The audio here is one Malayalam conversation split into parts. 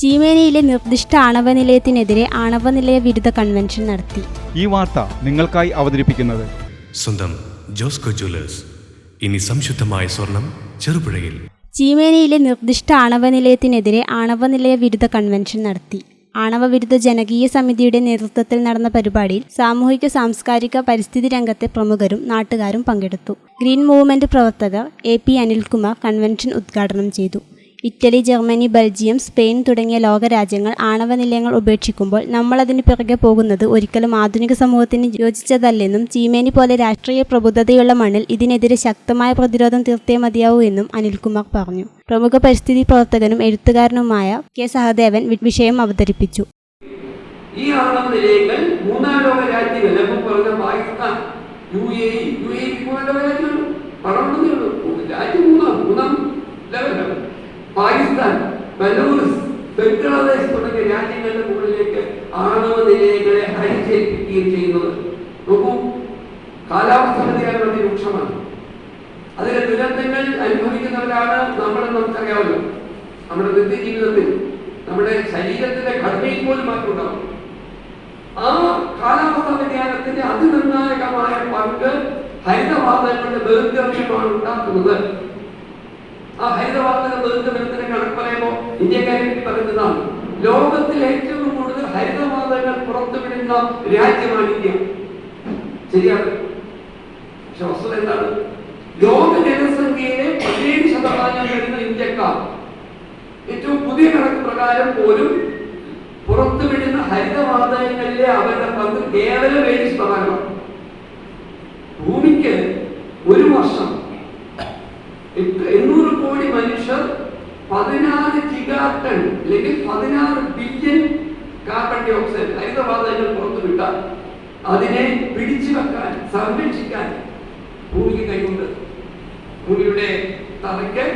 ചീമേനിയിലെ നിർദ്ദിഷ്ട ആണവ നിലയത്തിനെതിരെ ആണവ നിലയ വിരുദ്ധ കൺവെൻഷൻ നടത്തി. ഈ വാർത്ത നിങ്ങൾക്കായി അവതരിപ്പിക്കുന്നത്. സ്വന്തം ജോസ്കോ ജ്വല്ലേഴ്സ്. ഇനി സംശുദ്ധമായ സ്വർണം ചെറുപുഴയിൽ. ചീമേനിയിലെ നിർദ്ദിഷ്ട ആണവ നിലയത്തിനെതിരെ ആണവ നിലയ വിരുദ്ധ കൺവെൻഷൻ നടത്തി. ആണവ വിരുദ്ധ ജനകീയ സമിതിയുടെ നേതൃത്വത്തിൽ നടന്ന പരിപാടിയിൽ സാമൂഹിക സാംസ്കാരിക പരിസ്ഥിതി രംഗത്തെ പ്രമുഖരും നാട്ടുകാരും പങ്കെടുത്തു. ഗ്രീൻ മൂവ്മെന്റ് പ്രവർത്തകർ എ പി അനിൽകുമാർ കൺവെൻഷൻ ഉദ്ഘാടനം ചെയ്തു. ഇറ്റലി ജർമ്മനി ബെൽജിയം സ്പെയിൻ തുടങ്ങിയ ലോകരാജ്യങ്ങൾ ആണവ നിലയങ്ങൾ ഉപേക്ഷിക്കുമ്പോൾ നമ്മളതിന് പിറകെ പോകുന്നത് ഒരിക്കലും ആധുനിക സമൂഹത്തിന് യോജിച്ചതല്ലെന്നും ചീമേനി പോലെ രാഷ്ട്രീയ പ്രബുദ്ധതയുള്ള മണ്ണിൽ ഇതിനെതിരെ ശക്തമായ പ്രതിരോധം തീർത്തേ മതിയാവൂ എന്നും അനിൽകുമാർ പറഞ്ഞു. പ്രമുഖ പരിസ്ഥിതി പ്രവർത്തകനും എഴുത്തുകാരനുമായ കെ സഹദേവൻ വിഷയം അവതരിപ്പിച്ചു. ഈ ആണവ നിലയങ്ങൾ മൂന്നാം ലോക പറഞ്ഞ Pakistan U A U A പോലുള്ള രാജ്യങ്ങൾ രാജ്യം മൂന്നാം മൂന്നാം ലെവലാണ് പാകിസ്ഥാൻ ബലൂർസ് ബംഗ്ലാദേശ് തുടങ്ങിയ രാജ്യങ്ങളുടെ മുകളിലേക്ക് ആണവ നിലയങ്ങളെ അടിച്ചേൽപ്പിക്കുകയും ചെയ്യുന്നത്. നോക്കൂ കാലാവസ്ഥ വ്യതിയാനം അതിരൂക്ഷമാണ് അതിലെ ദുരന്തങ്ങൾ അനുഭവിക്കുന്നവരാണ് നമ്മളെ നമുക്കറിയാമല്ലോ. നമ്മുടെ നിത്യജീവിതത്തിൽ നമ്മുടെ ശരീരത്തിന്റെ ഘടനയിൽ പോലും മാറ്റം ഉണ്ടാവും. ആ കാലാവസ്ഥ വ്യതിയാനത്തിന്റെ അതിനിർണായകമായ പങ്ക് ഹരിതവാതകങ്ങളുടെ ബഹിർഗമ്യമാണ് ഉണ്ടാക്കുന്നത്. ആ ഹരിതവാതക ബഹിർഗമനത്തിന്റെ കണക്ക് പറയുമ്പോൾ ഇന്ത്യക്കാരെ പറ്റി പറയുന്നതാണ് ലോകത്തിൽ ഏറ്റവും കൂടുതൽ ഹരിതവാതകങ്ങൾ പുറത്തുവിടുന്ന രാജ്യമാണ് ഇന്ത്യ. ശരിയാണ്? പക്ഷെ വസ്തുത എന്താണ്? ലോക ജനസംഖ്യയിലെ പതിനേഴ് ശതമാനം വരുന്ന ഇന്ത്യക്കാർ ഏറ്റവും പുതിയ കണക്ക് പ്രകാരം പോലും പുറത്തുവിടുന്ന ഹരിതവാതകങ്ങളിലെ അവരുടെ പങ്ക് കേവലം ഏഴ് ശതമാനമാണ്. ഭൂമിക്ക് ഒരു വർഷം എണ്ണൂറ് കോടി മനുഷ്യർ ജിഗാട്ടൺ അല്ലെങ്കിൽ പതിനാറ് ബില്യൺ കാർബൺ ഡൈ ഓക്സൈഡ് ഹരിതവാതകങ്ങൾ പുറത്തുവിട്ടാൽ അതിനെ പിടിച്ചു വെക്കാൻ സംരക്ഷിക്കാൻ ഭൂമിക്ക് കൈകൊണ്ട് ഭൂമിയുടെ തറയ്ക്ക്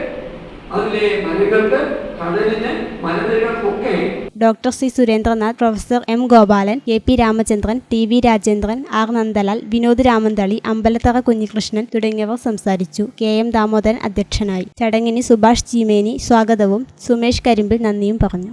അതിലെ മലകൾക്ക് കടലിന് മലനിരകൾക്കൊക്കെ doctor C Surendranath professor M Gopalan A P Ramachandran T V Rajendran R Nandalal Vinod Ramanthali Ambalathara Kunhikrishnan തുടങ്ങിയവർ സംസാരിച്ചു. കെ എം ദാമോദരൻ അധ്യക്ഷനായി. ചടങ്ങിന് സുഭാഷ് ചീമേനി സ്വാഗതവും സുമേഷ് കരിമ്പിൽ നന്ദിയും പറഞ്ഞു.